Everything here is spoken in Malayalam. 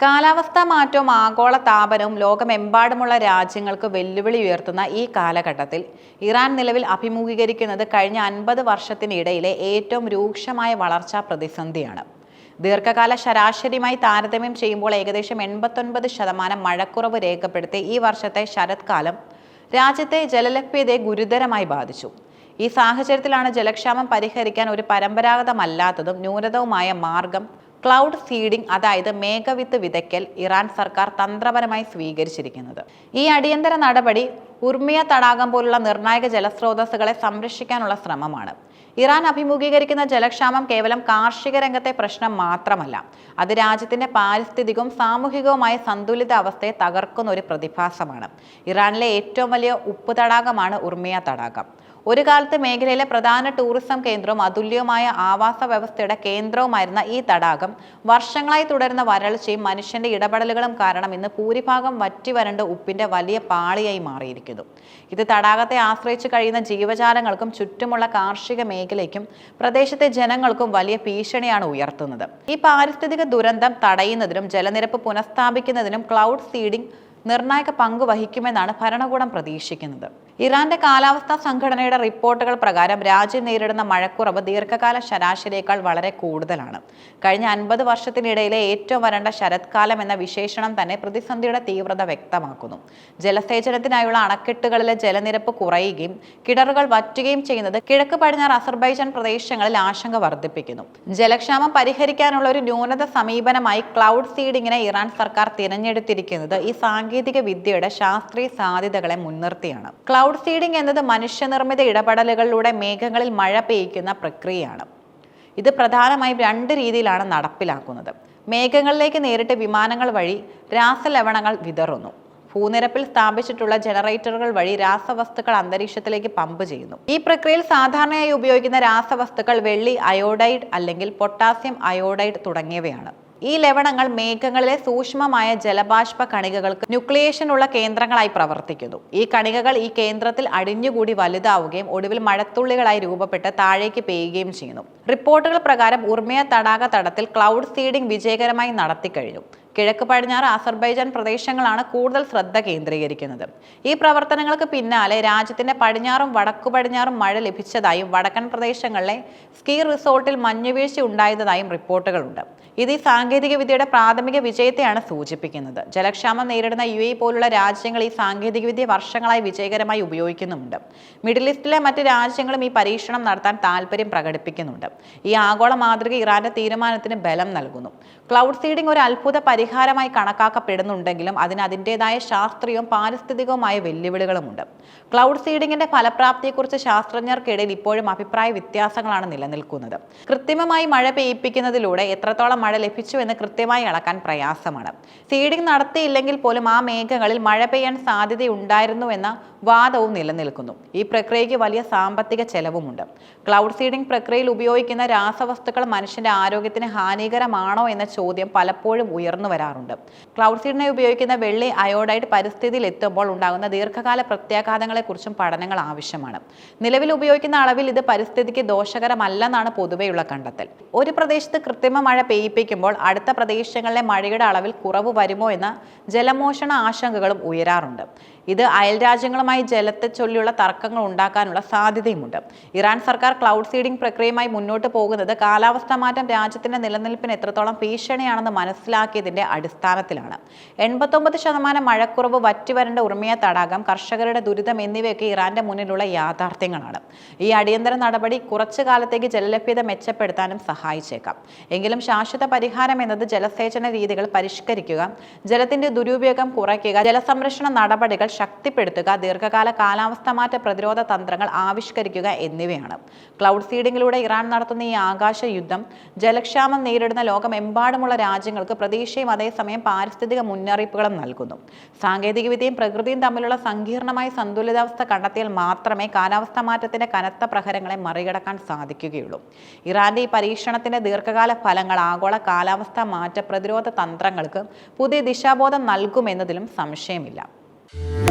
കാലാവസ്ഥാ മാറ്റവും ആഗോള താപനവും ലോകമെമ്പാടുമുള്ള രാജ്യങ്ങൾക്ക് വെല്ലുവിളി ഉയർത്തുന്ന ഈ കാലഘട്ടത്തിൽ ഇറാൻ നിലവിൽ അഭിമുഖീകരിക്കുന്നത് കഴിഞ്ഞ അൻപത് വർഷത്തിനിടയിലെ ഏറ്റവും രൂക്ഷമായ വളർച്ചാ പ്രതിസന്ധിയാണ്. ദീർഘകാല ശരാശരിയുമായി താരതമ്യം ചെയ്യുമ്പോൾ ഏകദേശം എൺപത്തൊൻപത് ശതമാനം മഴക്കുറവ് രേഖപ്പെടുത്തി ഈ വർഷത്തെ ശരത്കാലം രാജ്യത്തെ ജലലഭ്യതയെ ഗുരുതരമായി ബാധിച്ചു. ഈ സാഹചര്യത്തിലാണ് ജലക്ഷാമം പരിഹരിക്കാൻ ഒരു പരമ്പരാഗതമല്ലാത്തതും ന്യൂനതവുമായ മാർഗം ക്ലൗഡ് സീഡിംഗ് അതായത് മേഘവിത്ത് വിതയ്ക്കൽ ഇറാൻ സർക്കാർ തന്ത്രപരമായി സ്വീകരിച്ചിരിക്കുന്നത്. ഈ അടിയന്തര നടപടി ഉർമിയ തടാകം പോലുള്ള നിർണായക ജലസ്രോതസ്സുകളെ സംരക്ഷിക്കാനുള്ള ശ്രമമാണ്. ഇറാൻ അഭിമുഖീകരിക്കുന്ന ജലക്ഷാമം കേവലം കാർഷിക രംഗത്തെ പ്രശ്നം മാത്രമല്ല അത് രാജ്യത്തിന്റെ പാരിസ്ഥിതികവും സാമൂഹികവുമായ സന്തുലിത അവസ്ഥയെ തകർക്കുന്ന ഒരു പ്രതിഭാസമാണ്. ഇറാനിലെ ഏറ്റവും വലിയ ഉപ്പ് തടാകമാണ് ഉർമിയ തടാകം. ഒരു കാലത്ത് മേഖലയിലെ പ്രധാന ടൂറിസം കേന്ദ്രവും അതുല്യവുമായ ആവാസ വ്യവസ്ഥയുടെ കേന്ദ്രവുമായിരുന്ന ഈ തടാകം വർഷങ്ങളായി തുടരുന്ന വരൾച്ചയും മനുഷ്യന്റെ ഇടപെടലുകളും കാരണം ഇന്ന് ഭൂരിഭാഗം വറ്റി വരണ്ട ഉപ്പിന്റെ വലിയ പാളിയായി മാറിയിരിക്കുന്നു. ഇത് തടാകത്തെ ആശ്രയിച്ച് കഴിയുന്ന ജീവജാലങ്ങൾക്കും ചുറ്റുമുള്ള കാർഷിക മേഖലയ്ക്കും പ്രദേശത്തെ ജനങ്ങൾക്കും വലിയ ഭീഷണിയാണ് ഉയർത്തുന്നത്. ഈ പാരിസ്ഥിതിക ദുരന്തം തടയുന്നതിനും ജലനിരപ്പ് പുനഃസ്ഥാപിക്കുന്നതിനും ക്ലൗഡ് സീഡിംഗ് നിർണായക പങ്ക് വഹിക്കുമെന്നാണ് ഭരണകൂടം പ്രതീക്ഷിക്കുന്നത്. ഇറാന്റെ കാലാവസ്ഥാ സംഘടനയുടെ റിപ്പോർട്ടുകൾ പ്രകാരം രാജ്യം നേരിടുന്ന മഴക്കുറവ് ദീർഘകാല ശരാശരിയേക്കാൾ വളരെ കൂടുതലാണ്. കഴിഞ്ഞ അൻപത് വർഷത്തിനിടയിലെ ഏറ്റവും വരണ്ട ശരത്കാലം എന്ന വിശേഷണം തന്നെ പ്രതിസന്ധിയുടെ തീവ്രത വ്യക്തമാക്കുന്നു. ജലസേചനത്തിനായുള്ള അണക്കെട്ടുകളിലെ ജലനിരപ്പ് കുറയുകയും കിണറുകൾ വറ്റുകയും ചെയ്യുന്നത് കിഴക്ക് പടിഞ്ഞാറ് അസർബൈജാൻ പ്രദേശങ്ങളിൽ ആശങ്ക വർദ്ധിപ്പിക്കുന്നു. ജലക്ഷാമം പരിഹരിക്കാനുള്ള ഒരു ന്യൂനത സമീപനമായി ക്ലൗഡ് സീഡിങ്ങിനെ ഇറാൻ സർക്കാർ തിരഞ്ഞെടുത്തിരിക്കുന്നത് ഈ സാങ്കേതിക വിദ്യയുടെ ശാസ്ത്രീയ സാധ്യതകളെ മുൻനിർത്തിയാണ്. ക്ലൗഡ് സീഡിംഗ് എന്നത് മനുഷ്യനിർമ്മിത ഇടപെടലുകളിലൂടെ മേഘങ്ങളിൽ മഴ പെയ്യ്ക്കുന്ന പ്രക്രിയയാണ്. ഇത് പ്രധാനമായും രണ്ട് രീതിയിലാണ് നടപ്പിലാക്കുന്നത്. മേഘങ്ങളിലേക്ക് നേരിട്ട് വിമാനങ്ങൾ വഴി രാസലവണങ്ങൾ വിതറുന്നു. ഭൂനിരപ്പിൽ സ്ഥാപിച്ചിട്ടുള്ള ജനറേറ്ററുകൾ വഴി രാസവസ്തുക്കൾ അന്തരീക്ഷത്തിലേക്ക് പമ്പ് ചെയ്യുന്നു. ഈ പ്രക്രിയയിൽ സാധാരണയായി ഉപയോഗിക്കുന്ന രാസവസ്തുക്കൾ വെള്ളി അയോഡൈഡ് അല്ലെങ്കിൽ പൊട്ടാസ്യം അയോഡൈഡ് തുടങ്ങിയവയാണ്. ഈ ലവണങ്ങൾ മേഘങ്ങളിലെ സൂക്ഷ്മമായ ജലബാഷ്പ കണികകൾക്ക് ന്യൂക്ലിയേഷനുള്ള കേന്ദ്രങ്ങളായി പ്രവർത്തിക്കുന്നു. ഈ കണികകൾ ഈ കേന്ദ്രത്തിൽ അടിഞ്ഞുകൂടി വലുതാവുകയും ഒടുവിൽ മഴത്തുള്ളികളായി രൂപപ്പെട്ട് താഴേക്ക് പെയ്യുകയും ചെയ്യുന്നു. റിപ്പോർട്ടുകൾ പ്രകാരം ഉർമിയ തടാക തടത്തിൽ ക്ലൗഡ് സീഡിംഗ് വിജയകരമായി നടത്തിക്കഴിഞ്ഞു. കിഴക്ക് പടിഞ്ഞാറ് അസർബൈജാൻ പ്രദേശങ്ങളാണ് കൂടുതൽ ശ്രദ്ധ കേന്ദ്രീകരിക്കുന്നത്. ഈ പ്രവർത്തനങ്ങൾക്ക് പിന്നാലെ രാജ്യത്തിന്റെ പടിഞ്ഞാറും വടക്കു പടിഞ്ഞാറും മഴ ലഭിച്ചതായും വടക്കൻ പ്രദേശങ്ങളിലെ സ്കീ റിസോർട്ടിൽ മഞ്ഞുവീഴ്ച ഉണ്ടായതായും റിപ്പോർട്ടുകളുണ്ട്. ഇത് ഈ സാങ്കേതിക വിദ്യയുടെ പ്രാഥമിക വിജയത്തെയാണ് സൂചിപ്പിക്കുന്നത്. ജലക്ഷാമം നേരിടുന്ന യു എ പോലുള്ള രാജ്യങ്ങൾ ഈ സാങ്കേതിക വിദ്യ വർഷങ്ങളായി വിജയകരമായി ഉപയോഗിക്കുന്നുമുണ്ട്. മിഡിൽ ഈസ്റ്റിലെ മറ്റ് രാജ്യങ്ങളും ഈ പരീക്ഷണം നടത്താൻ താല്പര്യം പ്രകടിപ്പിക്കുന്നുണ്ട്. ഈ ആഗോള മാതൃക ഇറാന്റെ തീരുമാനത്തിന് ബലം നൽകുന്നു. ക്ലൗഡ് സീഡിംഗ് ഒരു അത്ഭുത പരിഹാരമായി കണക്കാക്കപ്പെടുന്നുണ്ടെങ്കിലും അതിന് അതിന്റെതായ ശാസ്ത്രീയവും പാരിസ്ഥിതികവുമായ വെല്ലുവിളികളുമുണ്ട്. ക്ലൗഡ് സീഡിങ്ങിന്റെ ഫലപ്രാപ്തിയെക്കുറിച്ച് ശാസ്ത്രജ്ഞർക്കിടയിൽ ഇപ്പോഴും അഭിപ്രായ വ്യത്യാസങ്ങളാണ് നിലനിൽക്കുന്നത്. കൃത്രിമമായി മഴ പെയ്യിപ്പിക്കുന്നതിലൂടെ എത്രത്തോളം മഴ ലഭിച്ചു എന്ന് കൃത്യമായി അളക്കാൻ പ്രയാസമാണ്. സീഡിംഗ് നടത്തിയില്ലെങ്കിൽ പോലും ആ മേഘങ്ങളിൽ മഴ പെയ്യാൻ സാധ്യതയുണ്ടായിരുന്നു എന്ന വാദവും നിലനിൽക്കുന്നു. ഈ പ്രക്രിയയ്ക്ക് വലിയ സാമ്പത്തിക ചെലവുമുണ്ട്. ക്ലൗഡ് സീഡിംഗ് പ്രക്രിയയിൽ ഉപയോഗിക്കുന്ന രാസവസ്തുക്കൾ മനുഷ്യന്റെ ആരോഗ്യത്തിന് ഹാനികരമാണോ എന്ന ചോദ്യം പലപ്പോഴും ഉയർന്നു വരാറുണ്ട്. ക്ലൗഡ് സീഡിനെ ഉപയോഗിക്കുന്ന വെള്ളി അയോഡൈഡ് പരിസ്ഥിതിയിൽ എത്തുമ്പോൾ ഉണ്ടാകുന്ന ദീർഘകാല പ്രത്യാഘാതങ്ങളെക്കുറിച്ചും പഠനങ്ങൾ ആവശ്യമാണ്. നിലവിൽ ഉപയോഗിക്കുന്ന അളവിൽ ഇത് പരിസ്ഥിതിക്ക് ദോഷകരമല്ലെന്നാണ് പൊതുവെയുള്ള കണ്ടെത്തൽ. ഒരു പ്രദേശത്ത് കൃത്രിമ മഴ പെയ്യിപ്പിക്കുമ്പോൾ അടുത്ത പ്രദേശങ്ങളിലെ മഴയുടെ അളവിൽ കുറവ് വരുമോ എന്ന ജലമോഷണ ആശങ്കകളും ഉയരാറുണ്ട്. ഇത് അയൽരാജ്യങ്ങളുമായി ജലത്തെ ചൊല്ലിയുള്ള തർക്കങ്ങൾ ഉണ്ടാക്കാനുള്ള സാധ്യതയുമുണ്ട്. ഇറാൻ സർക്കാർ ക്ലൗഡ് സീഡിംഗ് പ്രക്രിയയുമായി മുന്നോട്ട് പോകുന്നത് കാലാവസ്ഥാ മാറ്റം രാജ്യത്തിന്റെ നിലനിൽപ്പിന് എത്രത്തോളം ഭീഷണിയാണെന്ന് മനസ്സിലാക്കിയതിന്റെ അടിസ്ഥാനത്തിലാണ്. എൺപത്തൊമ്പത് ശതമാനം മഴക്കുറവ് വറ്റിവരേണ്ട ഉർമിയ തടാകം കർഷകരുടെ ദുരിതം എന്നിവയൊക്കെ ഇറാന്റെ മുന്നിലുള്ള യാഥാർത്ഥ്യങ്ങളാണ്. ഈ അടിയന്തര നടപടി കുറച്ചു കാലത്തേക്ക് ജലലഭ്യത മെച്ചപ്പെടുത്താനും സഹായിച്ചേക്കാം. എങ്കിലും ശാശ്വത പരിഹാരം എന്നത് ജലസേചന രീതികൾ പരിഷ്കരിക്കുക ജലത്തിന്റെ ദുരുപയോഗം കുറയ്ക്കുക ജലസംരക്ഷണ നടപടികൾ ശക്തിപ്പെടുത്തുക ദീർഘകാല കാലാവസ്ഥ മാറ്റ പ്രതിരോധ തന്ത്രങ്ങൾ ആവിഷ്കരിക്കുക എന്നിവയാണ്. ക്ലൗഡ് സീഡിങ്ങിലൂടെ ഇറാൻ നടത്തുന്ന ഈ ആകാശ യുദ്ധം ജലക്ഷാമം നേരിടുന്ന ലോകമെമ്പാടുമുള്ള രാജ്യങ്ങൾക്ക് പ്രതീക്ഷയും അതേസമയം പാരിസ്ഥിതിക മുന്നറിയിപ്പുകളും നൽകുന്നു. സാങ്കേതികവിദ്യയും പ്രകൃതിയും തമ്മിലുള്ള സങ്കീർണമായ സന്തുലിതാവസ്ഥ കണ്ടെത്തിയാൽ മാത്രമേ കാലാവസ്ഥ മാറ്റത്തിന്റെ കനത്ത പ്രഹരങ്ങളെ മറികടക്കാൻ സാധിക്കുകയുള്ളൂ. ഇറാന്റെ ഈ പരീക്ഷണത്തിന്റെ ദീർഘകാല ഫലങ്ങൾ ആഗോള കാലാവസ്ഥ മാറ്റ പ്രതിരോധ തന്ത്രങ്ങൾക്ക് പുതിയ ദിശാബോധം നൽകുമെന്നതിലും സംശയമില്ല. Yeah.